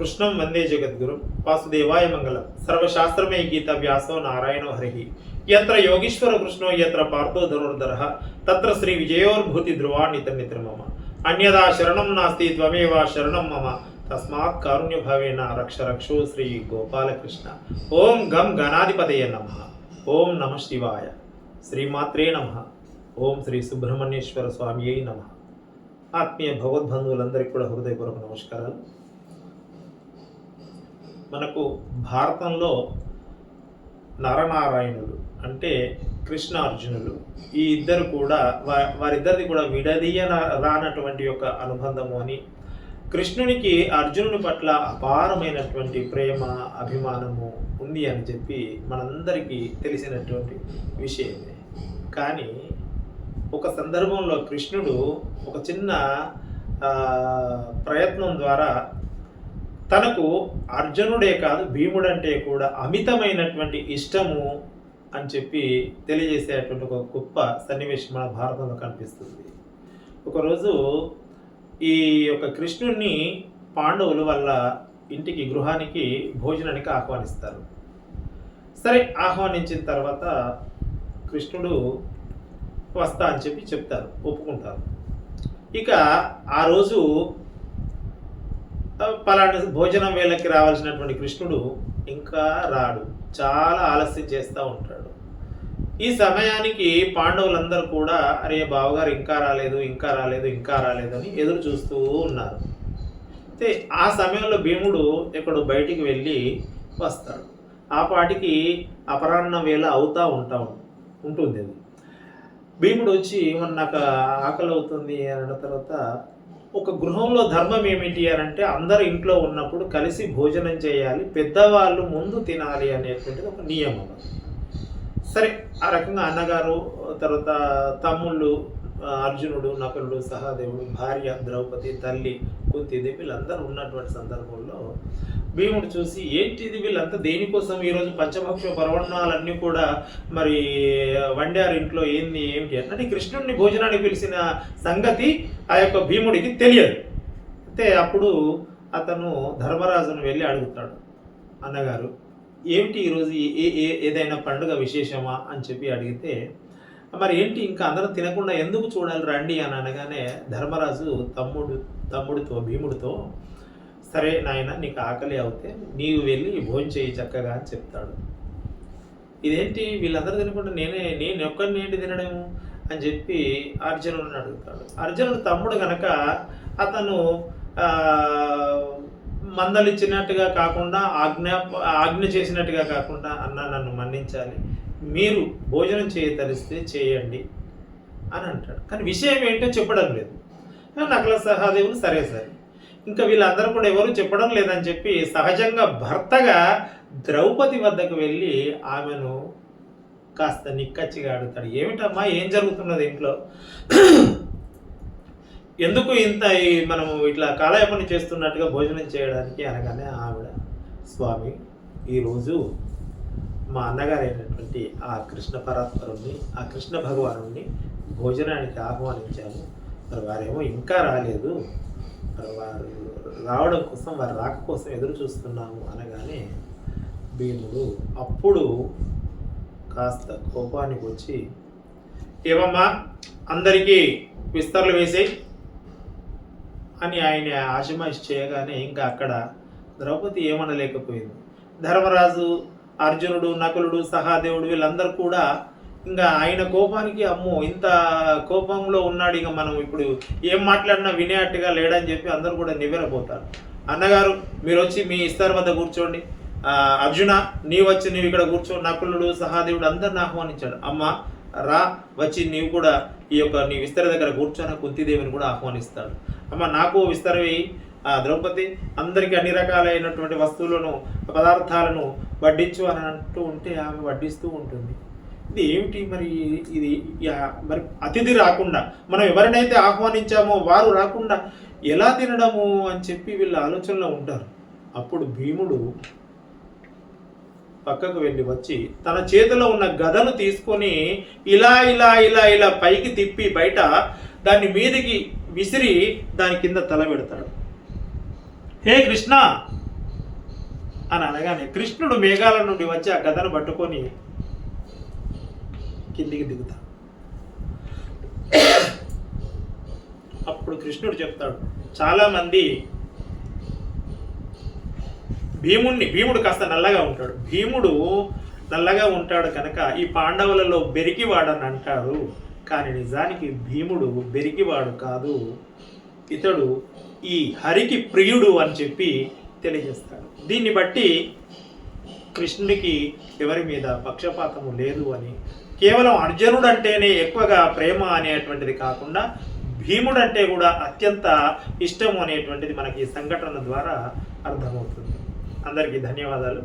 కృష్ణం వందే జగద్గురు. వాసుదేవాయ మంగళం. సర్వశాస్త్రమే గీత వ్యాసో నారాయణో హరి. యత్ర యోగీశ్వర కృష్ణో యత్ర పార్థో ధనుర్ధర. తత్ర శ్రీ విజయోర్భూతి ధ్రువాణిత మిత్రమమ అన్యదా శరణం నాస్తి త్వమేవ శరణం మమ. తస్మాత్ కారుణ్యభావేన రక్ష రక్షో శ్రీ గోపాలకృష్ణ. ఓం గం గణాధిపతయ నమ. ఓం నమ శివాయ. శ్రీమాత్రే నమ. ఓం శ్రీ సుబ్రహ్మణ్యేశ్వర స్వామియై నమ. ఆత్మీయ భగవద్బంధువులందరికీ కూడా హృదయపూర్వక నమస్కారాలు. మనకు భారతంలో నరనారాయణులు అంటే కృష్ణ అర్జునులు ఈ ఇద్దరు కూడా వా- వారిద్దరిది కూడా విడదీయ రానటువంటి యొక్క అనుబంధము అని. కృష్ణునికి అర్జునుని పట్ల అపారమైనటువంటి ప్రేమ అభిమానము ఉంది అని చెప్పి మనందరికీ తెలిసినటువంటి విషయమే. కానీ ఒక సందర్భంలో కృష్ణుడు ఒక చిన్న ప్రయత్నం ద్వారా తనకు అర్జునుడే కాదు భీముడంటే కూడా అమితమైనటువంటి ఇష్టము అని చెప్పి తెలియజేసేటువంటి ఒక గొప్ప సన్నివేశం మన భారతంలో కనిపిస్తుంది. ఒకరోజు ఈ యొక్క కృష్ణుడిని పాండవులు వల్ల ఇంటికి గృహానికి భోజనానికి ఆహ్వానిస్తారు. సరే ఆహ్వానించిన తర్వాత కృష్ణుడు వస్తా అని చెప్పి చెప్తారు ఒప్పుకుంటారు. ఇక ఆ రోజు పలానా భోజనం వేళకి రావాల్సినటువంటి కృష్ణుడు ఇంకా రాడు. చాలా ఆలస్యం చేస్తూ ఉంటాడు. ఈ సమయానికి పాండవులందరూ కూడా అరే బావగారు ఇంకా రాలేదు ఇంకా రాలేదు ఇంకా రాలేదు అని ఎదురు చూస్తూ ఉన్నారు. అయితే ఆ సమయంలో భీముడు ఎక్కడో బయటికి వెళ్ళి వస్తాడు. ఆ పాటికి అపరాహ్న వేళ అవుతా ఉంటా ఉంటుంది అది భీముడు వచ్చి "మరి నాకు ఆకలి అవుతుంది అని అన్న తర్వాత ఒక గృహంలో ధర్మం ఏమిటి అని అంటే అందరు ఇంట్లో ఉన్నప్పుడు కలిసి భోజనం చేయాలి పెద్దవాళ్ళు ముందు తినాలి అనేటువంటిది ఒక నియమం. సరే ఆ రకంగా అన్నగారు తర్వాత తమ్ముళ్ళు అర్జునుడు నకులుడు సహదేవుడు భార్య ద్రౌపది తల్లి కుంతిదేవి వీళ్ళందరూ ఉన్నటువంటి సందర్భంలో భీముడు చూసి ఏంటిది వీళ్ళంతా దేనికోసం ఈరోజు పంచభక్ష పర్వణాలన్నీ కూడా మరి వండారు ఇంట్లో? ఏంది? ఏంటి అంటే కృష్ణుడిని భోజనానికి పిలిచిన సంగతి ఆ యొక్క భీముడికి తెలియదు. అయితే అప్పుడు అతను ధర్మరాజును వెళ్ళి అడుగుతాడు. అన్నగారు ఏమిటి ఈరోజు ఏ ఏ ఏదైనా పండుగ విశేషమా? అని చెప్పి అడిగితే మరి ఏంటి ఇంకా అందరం తినకుండా ఎందుకు చూడాలి రండి? అని అనగానే ధర్మరాజు తమ్ముడు తమ్ముడితో భీముడితో సరే నాయన నీకు ఆకలి అవుతే నీవు వెళ్ళి భోజనం చేయి చక్కగా అని చెప్తాడు. ఇదేంటి వీళ్ళందరూ తినకుండా నేనే నేను ఒక్కడిని ఏంటి తినడము అని చెప్పి అర్జునుడిని అడుగుతాడు. అర్జునుడు తమ్ముడు గనక అతను మందలిచ్చినట్టుగా కాకుండా ఆజ్ఞ ఆజ్ఞ చేసినట్టుగా కాకుండా అన్న నన్ను మన్నించాలి. మీరు భోజనం చేయదలిస్తే చేయండి అని అంటాడు. కానీ విషయం ఏంటో చెప్పడం లేదు. నకల సహాదేవులు సరే సరే. ఇంకా వీళ్ళందరూ కూడా ఎవరు చెప్పడం లేదని చెప్పి సహజంగా భర్తగా ద్రౌపది వద్దకు వెళ్ళి ఆమెను కాస్త నిక్కచ్చిగా అడుగుతాడు. ఏమిటమ్మా ఏం జరుగుతున్నది ఇంట్లో? ఎందుకు ఇంత ఈ మనము ఇట్లా కాలయాపన చేస్తున్నట్టుగా భోజనం చేయడానికి అనగానే ఆవిడ స్వామి ఈరోజు మా అన్నగారు అయినటువంటి ఆ కృష్ణ పరాత్పరుణ్ణి ఆ కృష్ణ భగవానుణ్ణి భోజనానికి ఆహ్వానించాము. మరి వారేమో ఇంకా రాలేదు. వారు రావడం కోసం వారి రాక కోసం ఎదురు చూస్తున్నాము అనగానే భీముడు అప్పుడు కాస్త కోపానికి వచ్చి ఏమమ్మా అందరికీ విస్తరలు వేసే అని ఆయన ఆశమాష్ చేయగానే ఇంకా అక్కడ ద్రౌపది ఏమనలేకపోయింది. ధర్మరాజు అర్జునుడు నకులుడు సహాదేవుడు వీళ్ళందరూ కూడా ఇంకా ఆయన కోపానికి అమ్మో ఇంత కోపంలో ఉన్నాడు ఇక మనం ఇప్పుడు ఏం మాట్లాడినా వినేట్టుగా లేడని చెప్పి అందరూ కూడా నివ్వెరపోతారు. అన్నగారు మీరు వచ్చి మీ ఇస్తారు వద్ద కూర్చోండి. అర్జున నీ వచ్చి నీవు ఇక్కడ కూర్చో. నకులుడు సహాదేవుడు అందరిని ఆహ్వానించాడు. అమ్మ రా వచ్చి నీవు కూడా ఈ యొక్క నీ విస్తర దగ్గర కూర్చొని కుంతిదేవిని కూడా ఆహ్వానిస్తాడు. అమ్మ నాకు విస్తర ఆ ద్రౌపది అందరికీ అన్ని రకాలైనటువంటి వస్తువులను పదార్థాలను వడ్డించు అని అంటూ ఉంటే ఆమె వడ్డిస్తూ ఉంటుంది. ఇది ఏమిటి మరి ఇది? మరి అతిథి రాకుండా మనం ఎవరినైతే ఆహ్వానించామో వారు రాకుండా ఎలా తినడము అని చెప్పి వీళ్ళ ఆలోచనలో ఉంటారు. అప్పుడు భీముడు పక్కకు వెళ్ళి వచ్చి తన చేతిలో ఉన్న గదను తీసుకొని ఇలా ఇలా ఇలా ఇలా పైకి తిప్పి బయట దాన్ని మీదికి విసిరి దాని కింద తల పెడతాడు. హే కృష్ణ! అని అనగానే కృష్ణుడు మేఘాల నుండి వచ్చి ఆ గదను పట్టుకొని కిందికి దిగుతాడు అప్పుడు కృష్ణుడు చెప్తాడు చాలామంది భీముణ్ణి భీముడు కాస్త నల్లగా ఉంటాడు. భీముడు నల్లగా ఉంటాడు కనుక ఈ పాండవులలో బెరికివాడని అంటారు. కానీ నిజానికి భీముడు బెరికివాడు కాదు. ఇతడు ఈ హరికి ప్రియుడు అని చెప్పి తెలియజేస్తాడు. దీన్ని బట్టి కృష్ణుడికి ఎవరి మీద పక్షపాతము లేదు అని కేవలం అర్జునుడు అంటేనే ఎక్కువగా ప్రేమ అనేటువంటిది కాకుండా భీముడు అంటే కూడా అత్యంత ఇష్టము అనేటువంటిది మనకి ఈ సంఘటన ద్వారా అర్థమవుతుంది. అందరికీ ధన్యవాదాలు.